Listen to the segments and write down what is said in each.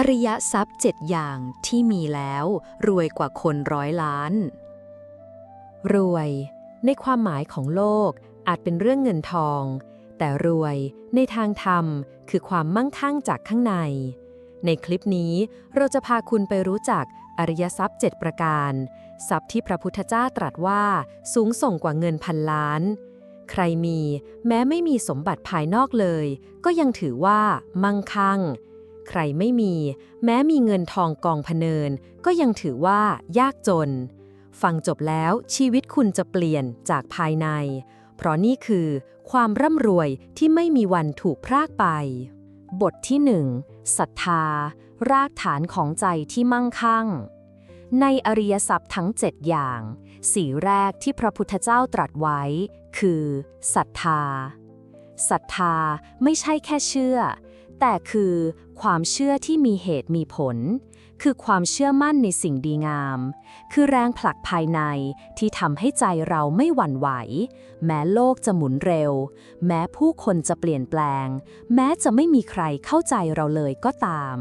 อริยทรัพย์เจ็ดอย่างที่มีแล้ว รวยกว่าคนร้อยล้าน รวย ในความหมายของโลกอาจเป็นเรื่องเงินทอง แต่รวยในทางธรรมคือความมั่งคั่งจากข้างใน ในคลิปนี้เราจะพาคุณไปรู้จักอริยทรัพย์ 7 ประการ ทรัพย์ที่พระพุทธเจ้าตรัสว่าสูงส่งกว่าเงินพันล้าน ใครมีแม้ไม่มีสมบัติภายนอกเลย ก็ยังถือว่ามั่งคั่ง ใครไม่มี แม้มีเงินทองกองพเนิน ก็ยังถือว่ายากจน ฟังจบแล้วชีวิตคุณจะเปลี่ยนจากภายใน เพราะนี่คือ ความร่ำรวยที่ไม่มีวันถูกพรากไป บทที่หนึ่งศรัทธา รากฐานของใจที่มั่งคั่ง ในอริยสัพทั้งเจ็ดอย่าง สีแรกที่พระพุทธเจ้าตรัสไว้ คือศรัทธาศรัทธาไม่ใช่แค่เชื่อ แต่คือความเชื่อที่มีเหตุมีผล คือความเชื่อมั่นในสิ่งดีงาม คือแรงผลักภายในที่ทำให้ใจเราไม่หวั่นไหว แม้โลกจะหมุนเร็ว แม้ผู้คนจะเปลี่ยนแปลง แม้จะไม่มีใครเข้าใจเราเลยก็ตาม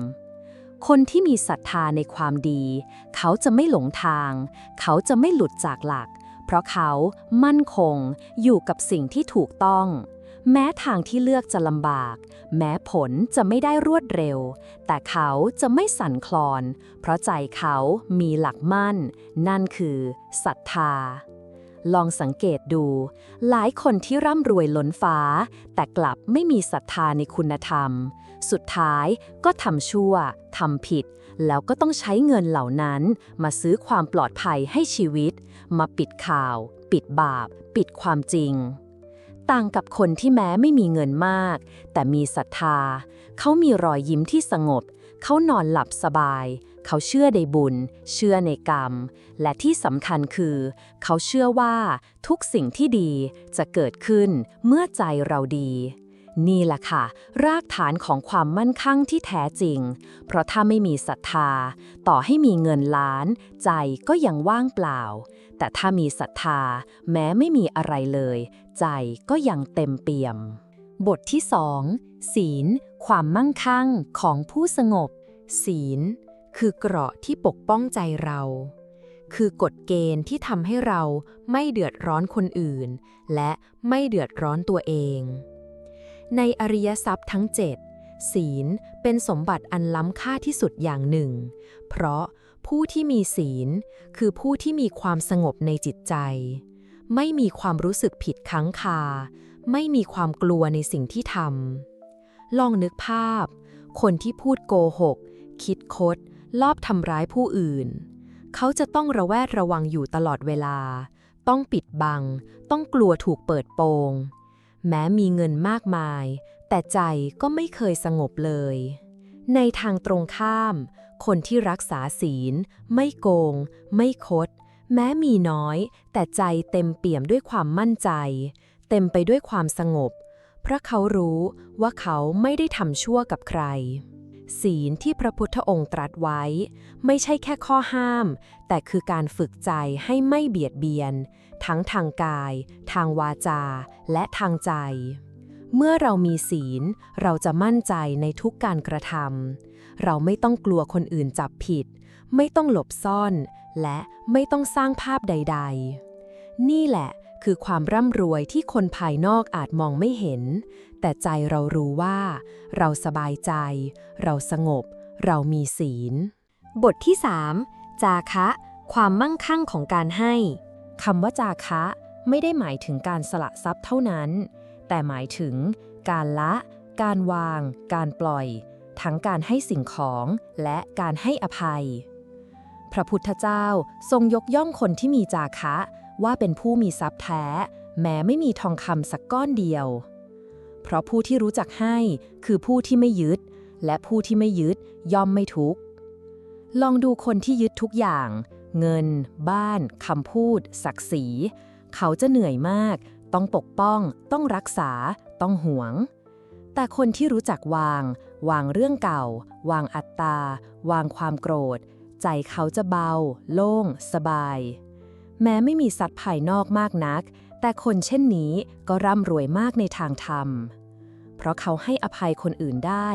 คนที่มีศรัทธาในความดี เขาจะไม่หลงทาง เขาจะไม่หลุดจากหลัก เพราะเขามั่นคงอยู่กับสิ่งที่ถูกต้อง แม้ทางที่เลือกจะลำบาก แม้ผลจะไม่ได้รวดเร็ว แต่เขาจะไม่สั่นคลอน เพราะใจเขามีหลักมั่น นั่นคือศรัทธา ลองสังเกตดู หลายคนที่ร่ำรวยล้นฟ้า แต่กลับไม่มีศรัทธาในคุณธรรม สุดท้ายก็ทำชั่วทำผิด แล้วก็ต้องใช้เงินเหล่านั้น มาซื้อความปลอดภัยให้ชีวิต มาปิดข่าว ปิดบาป ปิดความจริง ต่างกับคนที่แม้ไม่มีเงินมาก แต่มีศรัทธา เขามีรอยยิ้มที่สงบ เขานอนหลับสบาย เขาเชื่อในบุญ เชื่อในกรรม และที่สำคัญคือ เขาเชื่อว่าทุกสิ่งที่ดีจะเกิดขึ้นเมื่อใจเราดี นี่แหละค่ะ รากฐานของความมั่นคั่งที่แท้จริง เพราะถ้าไม่มีศรัทธา ต่อให้มีเงินล้าน ใจก็ยังว่างเปล่า แต่ถ้ามีศรัทธา แม้ไม่มีอะไรเลย ใจก็ยังเต็มเปี่ยม บทที่สองศีล ความมั่งคั่งของผู้สงบ ศีล คือเกราะที่ปกป้องใจเราคือกฎเกณฑ์ที่ทำให้เราไม่เดือดร้อนคนอื่น และไม่เดือดร้อนตัวเอง ในอริยทรัพย์ทั้งเจ็ดศีลเป็นสมบัติอันล้ำค่าที่สุดอย่างหนึ่ง เพราะผู้ที่มีศีลคือผู้ที่มีความสงบในจิตใจ ไม่มีความรู้สึกผิดค้างคา ไม่มีความกลัวในสิ่งที่ทำลองนึกภาพ คนที่พูดโกหก คิดคด ลอบทำร้ายผู้อื่น เขาจะต้องระแวดระวังอยู่ตลอดเวลา ต้องปิดบัง ต้องกลัวถูกเปิดโปง แม้มีเงินมากมาย แต่ใจก็ไม่เคยสงบเลย ในทางตรงข้าม คนที่รักษาศีล ไม่โกง ไม่คด แม้มีน้อย แต่ใจเต็มเปี่ยมด้วยความมั่นใจ เต็มไปด้วยความสงบ เพราะเขารู้ว่าเขาไม่ได้ทำชั่วกับใคร ศีลที่พระพุทธองค์ตรัสไว้ ไม่ใช่แค่ข้อห้าม แต่คือการฝึกใจให้ไม่เบียดเบียน ทั้งทางกาย ทางวาจา และทางใจ เมื่อเรามีศีล เราจะมั่นใจในทุกการกระทำเราไม่ต้องกลัวคนอื่นจับผิด ไม่ต้องหลบซ่อน และไม่ต้องสร้างภาพใด ๆ นี่แหละ คือความร่ำรวยที่คนภายนอกอาจมองไม่เห็น แต่ใจเรารู้ว่า เราสบายใจ เราสงบ เรามีศีล บทที่ 3 จาคะ ความมั่งคั่งของการให้คำว่าจาคะ ไม่ได้หมายถึงการสละทรัพย์เท่านั้น แต่หมายถึง การละ การวาง การปล่อย ทั้งการให้สิ่งของและการให้อภัย พระพุทธเจ้าทรงยกย่องคนที่มีจาคะ ว่าเป็นผู้มีทรัพย์แท้ แม้ไม่มีทองคำสักก้อนเดียว เพราะผู้ที่รู้จักให้คือผู้ที่ไม่ยึด และผู้ที่ไม่ยึดย่อมไม่ทุกข์ ลองดูคนที่ยึดทุกอย่าง เงิน บ้านคำพูด ศักดิ์ศรี เขาจะเหนื่อยมาก ต้องปกป้อง ต้องรักษา ต้องหวง แต่คนที่รู้จักวาง วางเรื่องเก่า วางอัตตา วางความโกรธ ใจเขาจะเบา โล่ง สบาย แม้ไม่มีสัตว์ภายนอกมากนัก แต่คนเช่นนี้ก็ร่ำรวยมากในทางธรรม เพราะเขาให้อภัยคนอื่นได้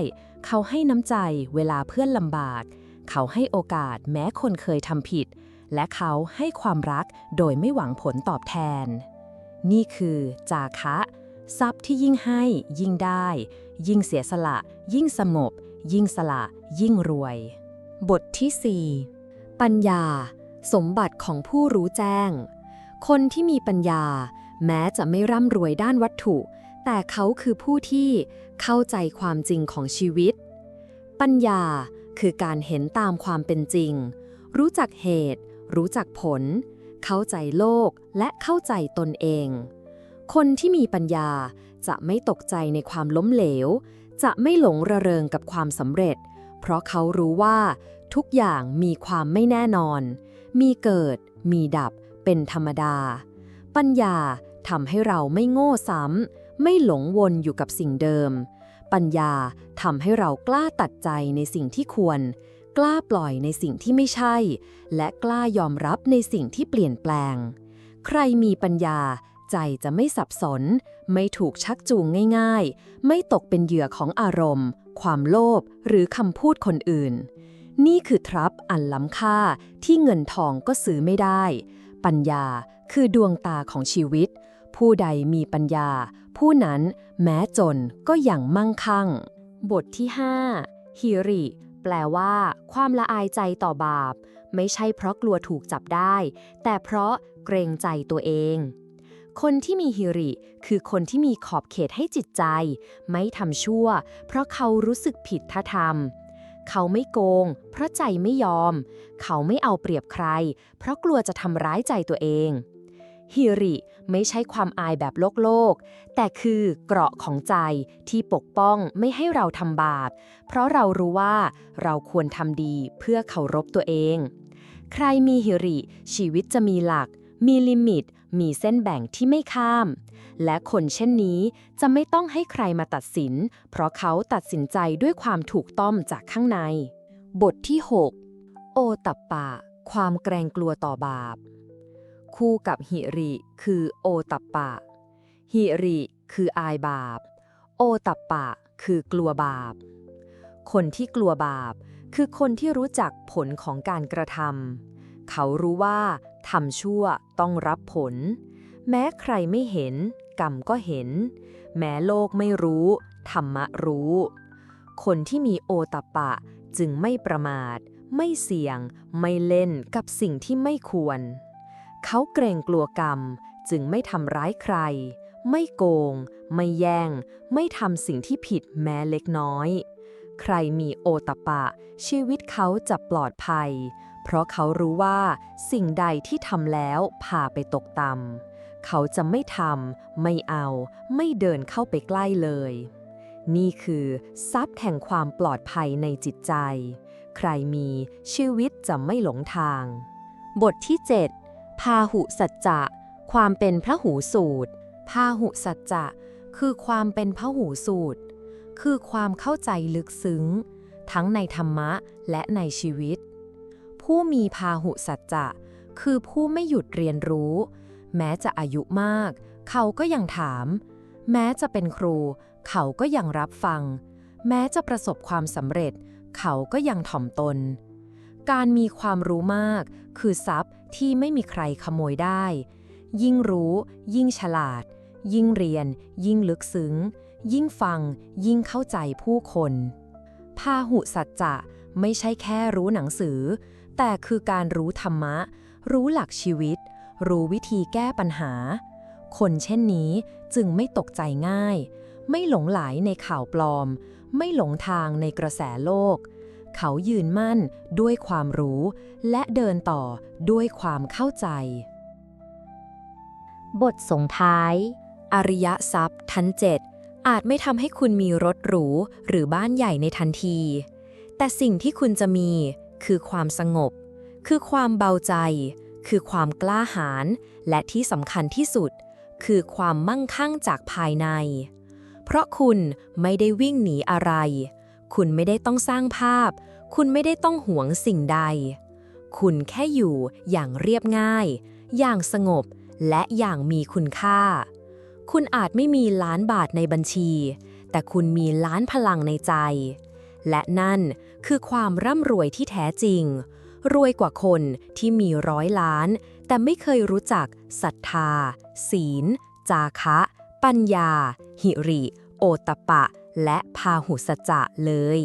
เขาให้น้ำใจเวลาเพื่อนลำบาก เขาให้โอกาสแม้คนเคยทำผิด และเขาให้ความรักโดยไม่หวังผลตอบแทน นี่คือจาคะ ทรัพย์ที่ยิ่งให้ยิ่งได้ ยิ่งเสียสละ ยิ่งสงบ ยิ่งสละ ยิ่งรวย บทที่ 4 ปัญญา สมบัติของผู้รู้แจ้ง คนที่มีปัญญา แม้จะไม่ร่ำรวยด้านวัตถุ แต่เขาคือผู้ที่เข้าใจความจริงของชีวิต ปัญญาคือการเห็นตามความเป็นจริง รู้จักเหตุ รู้จักผล เข้าใจโลกและเข้าใจตนเอง คนที่มีปัญญาจะไม่ตกใจในความล้มเหลว จะไม่หลงระเริงกับความสำเร็จ เพราะเขารู้ว่าทุกอย่างมีความไม่แน่นอน มีเกิด มีดับ เป็นธรรมดา ปัญญาทำให้เราไม่โง่ซ้ำ ไม่หลงวนอยู่กับสิ่งเดิม ปัญญาทำให้เรากล้าตัดใจในสิ่งที่ควร กล้าปล่อยในสิ่งที่ไม่ใช่ และกล้ายอมรับในสิ่งที่เปลี่ยนแปลง ใครมีปัญญาใจจะไม่สับสน ไม่ถูกชักจูงง่าย ๆ ไม่ตกเป็นเหยื่อของอารมณ์ ความโลภหรือคำพูดคนอื่น นี่คือทรัพย์อันล้ำค่าที่เงินทองก็ซื้อไม่ได้ ปัญญาคือดวงตาของชีวิต ผู้ใดมีปัญญา ผู้นั้นแม้จนก็อย่างมั่งคั่ง บทที่ 5 ฮิริ แปลว่า ความละอายใจต่อบาป ไม่ใช่เพราะกลัวถูกจับได้ แต่เพราะเกรงใจตัวเองคนที่มีฮิริคือคนที่มีขอบเขตให้จิตใจ ไม่ทำชั่ว เพราะเขารู้สึกผิดถ้าทำ เขาไม่โกง เพราะใจไม่ยอม เขาไม่เอาเปรียบใคร เพราะกลัวจะทำร้ายใจตัวเองฮิริไม่ใช่ความอายแบบโลกโลก แต่คือเกราะของใจที่ปกป้องไม่ให้เราทำบาป เพราะเรารู้ว่าเราควรทำดีเพื่อเคารพตัวเอง ใครมีฮิริ ชีวิตจะมีหลัก มีลิมิต มีเส้นแบ่งที่ไม่ข้าม และคนเช่นนี้จะไม่ต้องให้ใครมาตัดสิน เพราะเขาตัดสินใจด้วยความถูกต้องจากข้างใน บทที่ 6 โอตัปปะ ความเกรงกลัวต่อบาป คู่กับหิริคือโอตัปปะ หิริคืออายบาป โอตัปปะ คือกลัวบาป คนที่กลัวบาป คือคนที่รู้จักผลของการกระทำเขารู้ว่า ทำชั่วต้องรับผล แม้ใครไม่เห็น กรรมก็เห็น แม้โลกไม่รู้ ธรรมะรู้ คนที่มีโอตปปะจึงไม่ประมาท ไม่เสี่ยง ไม่เล่นกับสิ่งที่ไม่ควร เขาเกรงกลัวกรรมจึงไม่ทำร้ายใคร ไม่โกง ไม่แย่ง ไม่ทำสิ่งที่ผิดแม้เล็กน้อย ใครมีโอตปะ ชีวิตเขาจะปลอดภัย เพราะเขารู้ว่าสิ่งใดที่ทำแล้วพาไปตกต่ำเขาจะไม่ทำไม่เอา ไม่เดินเข้าไปใกล้เลย นี่คือทรัพย์แห่งความปลอดภัยในจิตใจ ใครมีชีวิตจะไม่หลงทาง บทที่ 7 พาหุสัจจะ ความเป็นพระหูสูตร พาหุสัจจะคือความเป็นพระหูสูตร คือความเข้าใจลึกซึ้ง ทั้งในธรรมะและในชีวิต ผู้มีพาหุสัจจะ คือผู้ไม่หยุดเรียนรู้ แม้จะอายุมาก เขาก็ยังถาม แม้จะเป็นครู เขาก็ยังรับฟัง แม้จะประสบความสำเร็จ เขาก็ยังถ่อมตน การมีความรู้มาก คือทรัพย์ที่ไม่มีใครขโมยได้ ยิ่งรู้ ยิ่งฉลาด ยิ่งเรียน ยิ่งลึกซึ้ง ยิ่งฟัง ยิ่งเข้าใจผู้คนพาหุสัจจะไม่ใช่แค่รู้หนังสือ แต่คือการรู้ธรรมะ รู้หลักชีวิต รู้วิธีแก้ปัญหา คนเช่นนี้จึงไม่ตกใจง่าย ไม่หลงไหลในข่าวปลอม ไม่หลงทางในกระแสโลก เขายืนมั่นด้วยความรู้ และเดินต่อด้วยความเข้าใจ บทส่งท้าย อริยทรัพย์ทั้นเจ็ดอาจไม่ทำให้คุณมีรถหรูหรือบ้านใหญ่ในทันที แต่สิ่งที่คุณจะมี คือความสงบ คือความเบาใจ คือความกล้าหาญ และที่สำคัญที่สุด คือความมั่งคั่งจากภายใน เพราะคุณไม่ได้วิ่งหนีอะไร คุณไม่ได้ต้องสร้างภาพ คุณไม่ได้ต้องหวงสิ่งใด คุณแค่อยู่อย่างเรียบง่าย อย่างสงบ และอย่างมีคุณค่า คุณอาจไม่มีล้านบาทในบัญชี แต่คุณมีล้านพลังในใจ และนั่น คือความร่ำรวยที่แท้จริง รวยกว่าคนที่มีร้อยล้าน แต่ไม่เคยรู้จักศรัทธา ศีล จาคะ ปัญญา หิริ โอตตปะ และพาหุสจะเลย